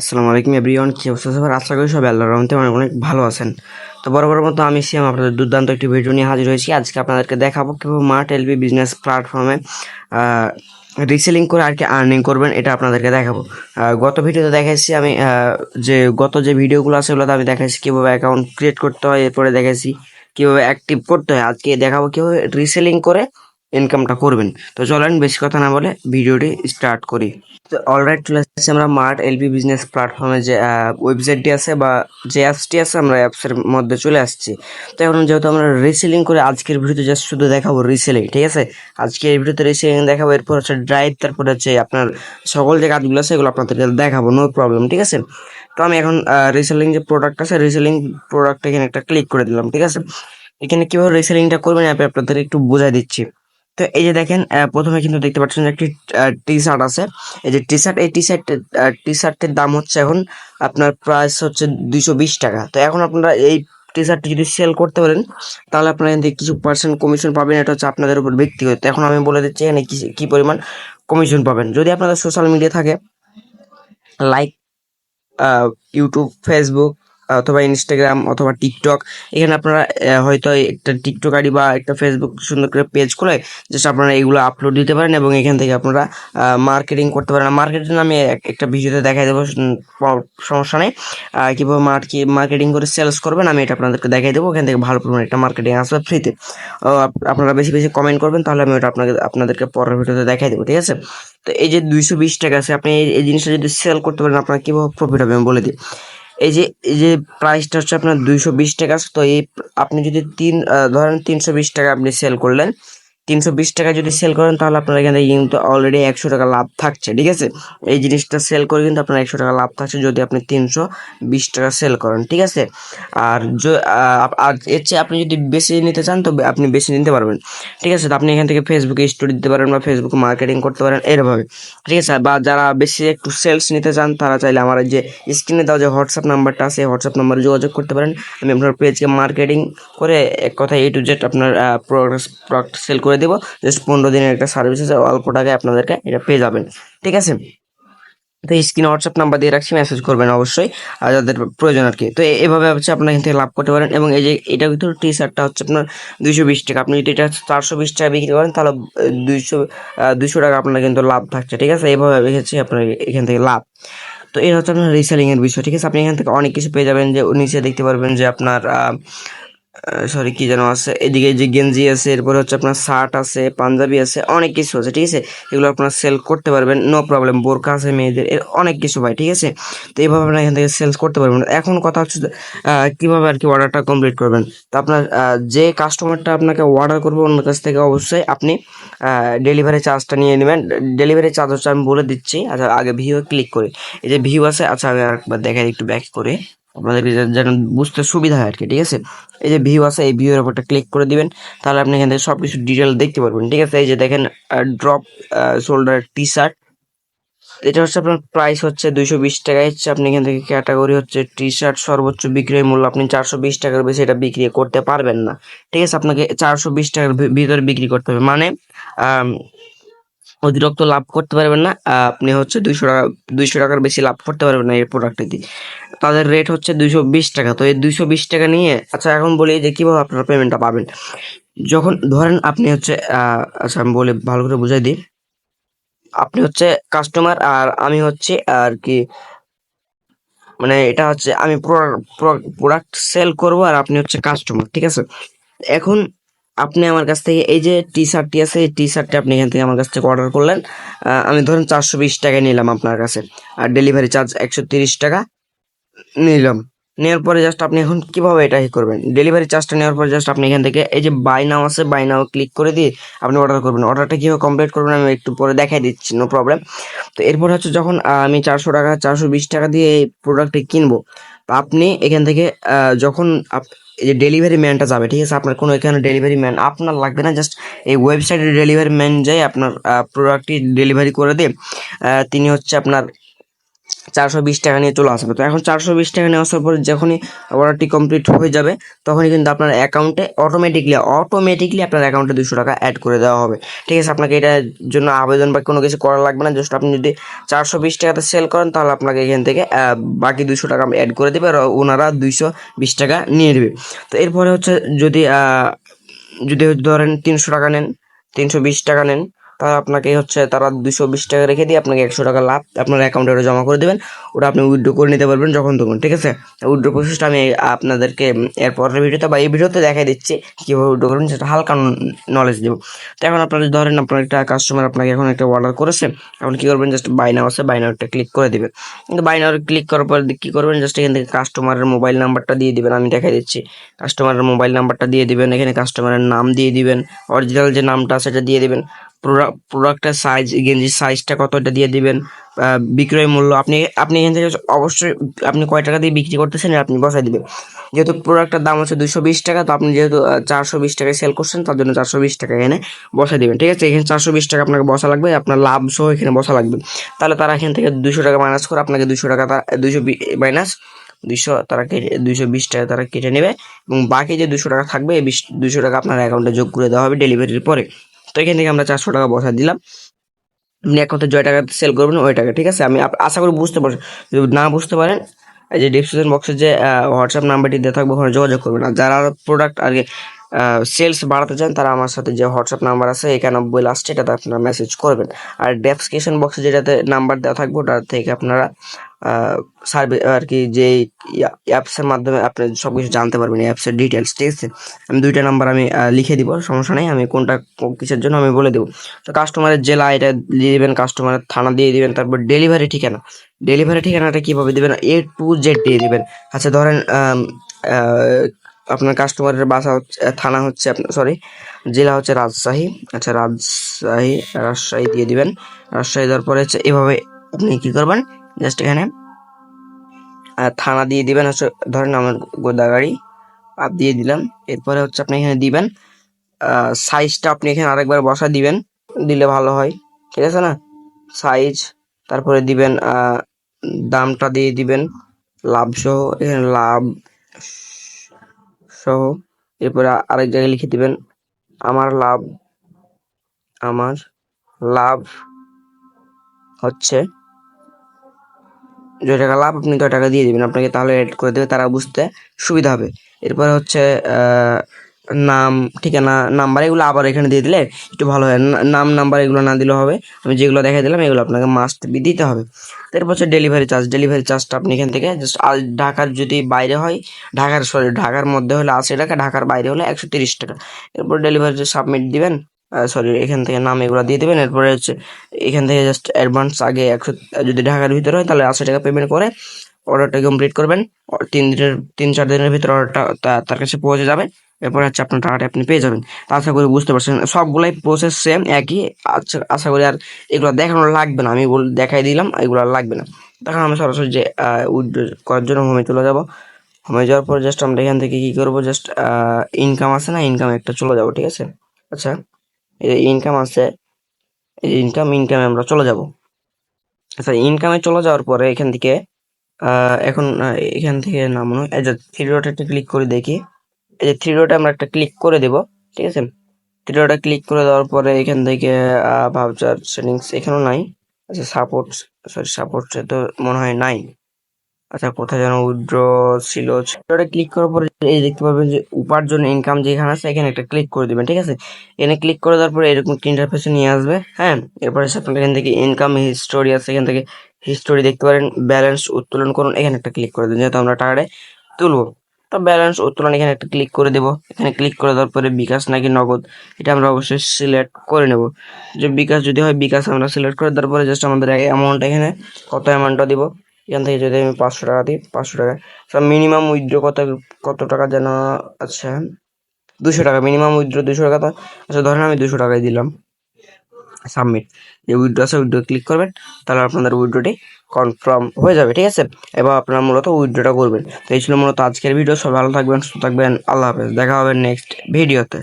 আসসালামু আলাইকুম এভরিওয়ান, কি অবস্থা সবার? আশা করি সবাই আল্লাহর রহমতে অনেক অনেক ভালো আছেন। তো বড় মতো আমি সিএম আপনাদের দুর্দান্ত একটি ভিডিও নিয়ে হাজির হয়েছি। আজকে আপনাদেরকে দেখাবো কীভাবে মার্ট এলবি বিজনেস প্ল্যাটফর্মে রিসেলিং করে আর কি আর্নিং করবেন, এটা আপনাদেরকে দেখাবো। গত ভিডিওতে দেখাইছি আমি যে গত যে ভিডিওগুলো আছে, ওগুলোতে আমি দেখাইছি কীভাবে অ্যাকাউন্ট ক্রিয়েট করতে হয়, এরপরে দেখাইছি কীভাবে অ্যাক্টিভ করতে হয়। আজকে দেখাবো কীভাবে রিসেলিং করে ইনকামটা করবেন। তো চলেন বেশি কথা না বলে ভিডিওটি স্টার্ট করি। তো অলরাইট চলে আসছে আমরা মার্ট এলপি বিজনেস প্ল্যাটফর্মে যে ওয়েবসাইটটি আছে বা যে অ্যাপসটি আছে, আমরা অ্যাপসের মধ্যে চলে আসছি। তো এখন যেহেতু আমরা রিসেলিং করে আজকের ভিডিওতে জাস্ট শুধু দেখাবো রিসেলিং ঠিক আছে? আজকে এই ভিডিওতে রিসেলিং দেখাবো, এরপর হচ্ছে ড্রাইভ তারপর হচ্ছে আপনার সকল যে কাজগুলো আছে, এগুলো আপনাদেরকে দেখাবো নো প্রবলেম ঠিক আছে? তো আমি এখন রিসেলিং যে প্রোডাক্ট আছে রিসেলিং প্রোডাক্ট এখানে একটা ক্লিক করে দিলাম, ঠিক আছে? এখানে কীভাবে রিসেলিংটা করবেন আমি আপনাদের একটু বোঝাই দিচ্ছি। তো এই যে দেখেন প্রথমে কিন্তু দেখতে পাচ্ছেন একটি টি শার্ট আছে। এই যে টি শার্ট এই টি শার্ট টি শার্টের দাম হচ্ছে এখন আপনার প্রাইস হচ্ছে দুইশো বিশ টাকা। তো এখন আপনারা এই টি শার্টটি যদি সেল করতে পারেন, তাহলে আপনারা এখান কিছু পার্সেন্ট কমিশন পাবেন। এটা হচ্ছে আপনাদের উপর ব্যক্তিগত। এখন আমি বলে দিচ্ছি এখানে কি পরিমাণ কমিশন পাবেন। যদি আপনাদের সোশ্যাল মিডিয়া থাকে লাইক ইউটিউব ফেসবুক অথবা ইনস্টাগ্রাম অথবা টিকটক এখানে আপনারা হয়তো একটা টিকটক আইডি বা একটা ফেসবুক সুন্দর করে পেজ খুলে জাস্ট আপনারা এগুলো আপলোড দিতে পারেন এবং এখান থেকে আপনারা মার্কেটিং করতে পারেন। মার্কেটিং আমি একটা ভিডিওতে দেখাই দেবো সমস্যা নেই। কীভাবে মার্কেটিং করে সেলস করবেন আমি এটা আপনাদেরকে দেখাই দেবো এখান থেকে ভালো পরিমাণে একটা মার্কেটিং আসবে ফ্রিতে আপনারা বেশি বেশি কমেন্ট করবেন, তাহলে আমি ওটা আপনাকে, আপনাদেরকে পরের ভিডিওতে দেখাই দেবো, ঠিক আছে? তো এই যে দুইশো বিশ টাকা আছে, আপনি এই জিনিসটা যদি সেল করতে পারেন, আপনার কীভাবে প্রফিট হবে আমি বলে দিই। এই যে এই যে প্রাইসটা হচ্ছে আপনার দুইশো বিশ টাকা, তো এই আপনি যদি তিন ধরেন তিনশো বিশ টাকা আপনি সেল করলেন তিনশো বিশ টাকা যদি সেল করেন, তাহলে আপনার এখান থেকে কিন্তু অলরেডি একশো টাকা লাভ থাকছে, ঠিক আছে? এই জিনিসটা সেল করে কিন্তু আপনার একশো টাকা লাভ থাকছে যদি আপনি তিনশো বিশ টাকা সেল করেন, ঠিক আছে? আর আর এর চেয়ে আপনি যদি বেশি নিতে চান তো আপনি বেশি নিতে পারবেন, ঠিক আছে? তো আপনি এখান থেকে ফেসবুকে স্টোরি দিতে পারেন বা ফেসবুকে মার্কেটিং করতে পারেন, এরভাবে, ঠিক আছে? বা যারা বেশি একটু সেলস নিতে চান, তারা চাইলে আমার যে স্ক্রিনে দেওয়া যে হোয়াটসঅ্যাপ নাম্বারটা আছে হোয়াটসঅ্যাপ নাম্বারে যোগাযোগ করতে পারেন। আমি আপনার পেজকে মার্কেটিং করে এক কথা এ টু জেড আপনার প্রোডাক্ট প্রোডাক্ট সেল করে দেবো জাস্ট পনেরো দিনের একটা সার্ভিস আছে, অল্প টাকায় আপনাদেরকে এটা পেয়ে যাবেন। ঠিক আছে? তো স্ক্রিনে হোয়াটসঅ্যাপ নাম্বার দিয়ে রাখছি মেসেজ করবেন অবশ্যই, আর যাদের প্রয়োজন আর কি। তো এভাবে হচ্ছে আপনার এখান থেকে লাভ করতে পারেন, এবং এই যে এটা কিন্তু টি শার্টটা হচ্ছে আপনার দুইশো বিশ টাকা। আপনি যদি এটা চারশো বিশ টাকা বিক্রি করেন, তাহলে দুইশো দুইশো টাকা আপনার কিন্তু লাভ থাকছে, ঠিক আছে? এইভাবে রেখেছি আপনার এখান থেকে লাভ। তো এটা হচ্ছে আপনার রিসেলিংয়ের বিষয়, ঠিক আছে? আপনি এখান থেকে অনেক কিছু পেয়ে যাবেন যে, নিচে দেখতে পারবেন যে আপনার সরি কি যেন আছে? এদিকে যে গেঞ্জি আছে, এরপরে হচ্ছে আপনার শার্ট আছে, পাঞ্জাবি আছে, অনেক কিছু আছে, ঠিক আছে? এগুলো আপনারা সেল করতে পারবেন নো প্রবলেম বোরকা আছে মেয়েদের, এর অনেক কিছু ভাই, ঠিক আছে? তো এইভাবে আপনারা এখান থেকে সেলস করতে পারবেন। এখন কথা হচ্ছে কীভাবে আর কি অর্ডারটা কমপ্লিট করবেন? তো আপনার যে কাস্টমারটা আপনাকে অর্ডার করবে, ওনার কাছ থেকে অবশ্যই আপনি ডেলিভারি চার্জটা নিয়ে নেবেন। ডেলিভারি চার্জ হচ্ছে আমি বলে দিচ্ছি আচ্ছা আগে ভিউ ক্লিক করে। এই যে ভিউ আছে আচ্ছা আমি আরেকবার দেখাই, একটু ব্যাক করে। আপনাদেরকে যেন বুঝতে সুবিধা হয় আর কি ঠিক আছে? এই যে ভিউ আছে, এই ভিউর উপরটা ক্লিক করে দিবেন, তাহলে আপনি এখান থেকে সব কিছু ডিটেল দেখতে পারবেন, ঠিক আছে? এই যে দেখেন ড্রপ শোল্ডার টি শার্ট এটা হচ্ছে আপনার প্রাইস হচ্ছে দুইশো বিশ টাকা হচ্ছে আপনি এখান থেকে ক্যাটাগরি হচ্ছে টি শার্ট সর্বোচ্চ বিক্রয় মূল্য আপনি চারশো বিশ টাকার বেশি এটা বিক্রি করতে পারবেন না, ঠিক আছে? আপনাকে চারশো বিশ টাকার ভিতরে বিক্রি করতে হবে মানে অতিরিক্ত লাভ করতে পারবেন না। আপনি হচ্ছে দুইশো টাকা, দুইশো টাকার বেশি লাভ করতে পারবেন না এই প্রোডাক্টে দিয়ে তাদের রেট হচ্ছে দুইশো বিশ টাকা। তো এই দুইশো বিশ টাকা নিয়ে আচ্ছা এখন বলি যে কীভাবে আপনারা পেমেন্টটা পাবেন। যখন ধরেন আপনি হচ্ছে আচ্ছা আমি বলে, ভালো করে বুঝাই দিই। আপনি হচ্ছে কাস্টমার আর আমি হচ্ছে আর কি মানে এটা হচ্ছে আমি প্রোডাক্ট সেল করব আর আপনি হচ্ছে কাস্টমার ঠিক আছে? এখন আপনি আমার কাছ থেকে এই যে টি শার্টটি আছে, এই টি শার্টটি আপনি এখান থেকে আমার কাছ থেকে অর্ডার করলেন। আমি ধরেন চারশো বিশ টাকায় নিলাম আপনার কাছে। আর ডেলিভারি চার্জ একশো তিরিশ টাকা নিলাম। নেওয়ার পরে জাস্ট আপনি এখন কীভাবে এটা করবেন? ডেলিভারি চার্জটা নেওয়ার পরে জাস্ট আপনি এখান থেকে এই যে বাই নাও আছে বাই নাও ক্লিক করে দিয়ে আপনি অর্ডার করবেন। অর্ডারটা কীভাবে কমপ্লিট করবেন আমি একটু পরে দেখাই দিচ্ছি নো প্রবলেম তো এরপর হচ্ছে যখন আমি চারশো টাকা, চারশো বিশ টাকা দিয়ে এই প্রোডাক্টটি কিনবো, তো আপনি এখান থেকে যখন যে ডেলিভারি ম্যানটা যাবে, ঠিক আছে? আপনার কোনো এখানে ডেলিভারি ম্যান আপনার লাগবে না জাস্ট এই ওয়েবসাইটে ডেলিভারি ম্যান যাই আপনার প্রোডাক্টটি ডেলিভারি করে দিয়ে। তিনি হচ্ছে আপনার চারশো বিশ টাকা নিয়ে চলে আসবে। তো এখন চারশো বিশ টাকা নিয়ে আসার পর যখনই অর্ডারটি কমপ্লিট হয়ে যাবে, তখনই কিন্তু আপনার অ্যাকাউন্টে অটোমেটিকলি অটোমেটিকলি আপনার অ্যাকাউন্টে দুশো টাকা অ্যাড করে দেওয়া হবে। ঠিক আছে, আপনাকে এটার জন্য আবেদন বা কোনো কিছু করা লাগবে না জাস্ট আপনি যদি চারশো বিশ টাকাতে সেল করেন, তাহলে আপনাকে এখান থেকে বাকি দুশো টাকা অ্যাড করে দেবে, আর ওনারা দুইশো বিশ টাকা নিয়ে নেবে। তো এরপরে হচ্ছে যদি যদি ধরেন তিনশো টাকা নেন, তিনশো বিশ টাকা নেন তাহলে আপনাকে হচ্ছে তারা দুশো বিশ টাকা রেখে দিয়ে আপনাকে একশো টাকা লাভ আপনার অ্যাকাউন্টে ওটা জমা করে দেবেন। ওটা আপনি উইথড্র করে নিতে পারবেন যখন তখন, ঠিক আছে? উইড্রো প্রসেসটা আমি আপনাদেরকে এরপরের ভিডিওতে বা এই ভিডিওতে দেখাই দিচ্ছি কীভাবে উইড্রো করবেন, সেটা হালকা নলেজ দেবো। তো এখন আপনারা ধরেন আপনার একটা কাস্টমার আপনাকে এখন একটা অর্ডার করেছে, এখন কী করবেন? জাস্ট বাইনাও আছে বাইনারটা ক্লিক করে দেবেন। কিন্তু বাইনার ক্লিক করার পর কী করবেন? জাস্ট এখান থেকে কাস্টমারের মোবাইল নাম্বারটা দিয়ে দিবেন, আমি দেখাই দিচ্ছি। কাস্টমারের মোবাইল নাম্বারটা দিয়ে দিবেন, এখানে কাস্টমারের নাম দিয়ে দিবেন অরিজিনাল যে নামটা সেটা দিয়ে দিবেন। প্রোডাক্টের সাইজ গেঞ্জির সাইজটা কত এটা দিয়ে দিবেন? বিক্রয় মূল্য, আপনি আপনি এখান থেকে অবশ্যই আপনি কয় টাকা দিয়ে বিক্রি করতেছেন আপনি বসাই দিবেন। যেহেতু প্রোডাক্টের দাম হচ্ছে দুশো বিশ টাকা, তো আপনি যেহেতু চারশো বিশ টাকায় সেল করছেন, তার জন্য চারশো বিশ টাকা এখানে বসাই দিবেন, ঠিক আছে? এখানে চারশো বিশ টাকা আপনাকে বসা লাগবে, আপনার লাভ সহ এখানে বসা লাগবে। তাহলে তারা এখান থেকে দুশো টাকা মাইনাস করে আপনাকে দুশো টাকা দুশো মাইনাস দুইশো তারা কেটে, দুইশো বিশ টাকা তারা কেটে নেবে এবং বাকি যে দুশো টাকা থাকবে, এই বিশ দুশো টাকা আপনার অ্যাকাউন্টে যোগ করে দেওয়া হবে ডেলিভারির পরে। তো এখান থেকে আমরা চারশো টাকা বসা দিলাম। আপনি এক কথা জয় টাকা সেল করবেন, ওই টাকা, ঠিক আছে? আমি আশা করি বুঝতে পারছি যদি না বুঝতে পারেন, এই যে ডিসক্রিপশন বক্সে যে হোয়াটসঅ্যাপ নাম্বারটি দেওয়া থাকবে, ওখানে যোগাযোগ করবেন। আর যারা প্রোডাক্ট আর সেলস বাড়াতে চান, তারা আমার সাথে যে হোয়াটসঅ্যাপ নাম্বার আছে একানব্বই লাস্টে এটাতে আপনারা মেসেজ করবেন। আর ডেসক্রিপশন বক্সে যেটাতে নাম্বার দেওয়া থাকবে, ওটা থেকে আপনারা সার্ভে আর কি যে অ্যাপসের মাধ্যমে আপনি সব কিছু জানতে পারবেন অ্যাপসের ডিটেলস ঠিক আছে? আমি দুইটা নাম্বার আমি লিখে দিব, সমস্যা নেই, আমি কোনটা কিসের জন্য আমি বলে দেবো। তো কাস্টমারের জেলা এটা দিয়ে দিবেন কাস্টমারের থানা দিয়ে দিবেন, তারপর ডেলিভারি ঠিকানা। ডেলিভারি ঠিকানাটা কীভাবে দিবেন? এ টু জেড দিয়ে দিবেন। আচ্ছা ধরেন আপনার কাস্টমারের বাসা হচ্ছে থানা হচ্ছে আপনার সরি জেলা হচ্ছে রাজশাহী। আচ্ছা রাজশাহী রাজশাহী দিয়ে দিবেন। রাজশাহী দেওয়ার পরে হচ্ছে এভাবে আপনি কী করবেন? জাস্ট এখানে থানা দিয়ে দিবেন, হচ্ছে ধরেন আমার গোদাগাড়ি আপ দিয়ে দিলাম। এরপরে হচ্ছে আপনি এখানে দিবেন সাইজটা আপনি এখানে আরেকবার বসা দিবেন, দিলে ভালো হয়। ঠিক আছে না? সাইজ তারপরে দিবেন দামটা দিয়ে দিবেন লাভ সহ এখানে লাভ সহ এরপরে আরেক জায়গায় লিখে দিবেন, আমার লাভ আমার লাভ হচ্ছে যে টাকা, লাভ আপনি তো টাকা দিয়ে দেবেন? আপনাকে তাহলে এড করে দেবে, তারা বুঝতে সুবিধা হবে। এরপরে হচ্ছে নাম, ঠিকানা নাম্বার এগুলো আবার এখানে দিয়ে দিলে একটু ভালো হয়। নাম নাম্বার এগুলো না দিলেও হবে। আমি যেগুলো দেখাই দিলাম, এগুলো আপনাকে মাস্ট বি দিতে হবে। তারপর হচ্ছে ডেলিভারি চার্জ ডেলিভারি চার্জটা আপনি এখান থেকে জাস্ট ঢাকার যদি বাইরে হয়, ঢাকার সরি ঢাকার মধ্যে হলে আশি টাকা, ঢাকার বাইরে হলে একশো তিরিশ টাকা। এরপর ডেলিভারি সাবমিট দিবেন সরি এখান থেকে নাম এগুলো দিয়ে দেবেন। এরপরে হচ্ছে এখান থেকে জাস্ট অ্যাডভান্স আগে একশো, যদি ঢাকার ভিতরে হয়, তাহলে আশি টাকা পেমেন্ট করে অর্ডারটা কমপ্লিট করবেন। তিন দিনের, তিন, চার দিনের ভিতরে অর্ডারটা তার কাছে পৌঁছে যাবে। এরপর হচ্ছে আপনার টাকাটা আপনি পেয়ে যাবেন। আশা করি বুঝতে পারছেন। সবগুলাই প্রসেস সেম একই। আচ্ছা আশা করি আর এগুলো দেখানো লাগবে না। আমি বল, দেখাই দিলাম, এগুলো আর লাগবে না। তখন আমি সরাসরি যে উইথড্র করার জন্য হোমে চলে যাব। হোমে যাওয়ার পর জাস্ট আমরা এখান থেকে কী করব? জাস্ট ইনকাম আছে না? ইনকাম একটা চলে যাব, ঠিক আছে? আচ্ছা এই ইনকাম আছে, এই ইনকাম ইনকামে আমরা চলে যাব। আচ্ছা ইনকামে চলে যাওয়ার পরে এখান থেকে এখন এখান থেকে না মনে হয় থ্রি ডট ক্লিক করে দেখি। এই যে থ্রি ডটে আমরা একটা ক্লিক করে দেব, ঠিক আছে? থ্রি ডটে ক্লিক করে দেওয়ার পরে এখান থেকে ভাউচার সেটিংস এখানেও নাই। আচ্ছা সাপোর্ট সরি সাপোর্ট তো মনে হয় নাই। আচ্ছা কোথায় যেন উইথড্র ছিল। ওটা ক্লিক করার পরে এই দেখতে পাবেন যে উপার্জন ইনকাম যেখানে আছে, এখানে একটা ক্লিক করে দিবেন, ঠিক আছে? এখানে ক্লিক করে দেওয়ার পরে এরকম একটা ইন্টারফেসে নিয়ে আসবে হ্যাঁ? এরপরে আপনার এখান থেকে ইনকাম হিস্টোরি আছে, এখান থেকে হিস্টোরি দেখতে পারেন ব্যালেন্স উত্তোলন করুন, এখানে একটা ক্লিক করে দিন, যেহেতু আমরা টাকাটা তুলবো। তো ব্যালেন্স উত্তোলন এখানে একটা ক্লিক করে দেবো। এখানে ক্লিক করে দেওয়ার পরে বিকাশ নাকি নগদ, এটা আমরা অবশ্যই সিলেক্ট করে নেব। যে বিকাশ যদি হয়, বিকাশ আমরা সিলেক্ট করে দেওয়ার পরে জাস্ট আমাদের অ্যামাউন্ট এখানে কত অ্যামাউন্টটা দিব? এখান থেকে যদি আমি পাঁচশো টাকা দিই, পাঁচশো টাকা। সব মিনিমাম উইথড্র কত কত টাকা যেন আচ্ছা দুশো টাকা মিনিমাম উইথড্র দুশো টাকা তো। আচ্ছা ধরেন আমি দুশো টাকাই দিলাম। সাবমিট যে উইথড্র আছে উইথড্র ক্লিক করবেন, তাহলে আপনাদের উইথড্রটি কনফার্ম হয়ে যাবে, ঠিক আছে? এবার আপনারা মূলত উইথড্রটা করবেন। তো এই ছিল মূলত আজকের ভিডিও সবাই ভালো থাকবেন, সুস্থ থাকবেন। আল্লাহ হাফেজ। দেখা হবে নেক্সট ভিডিওতে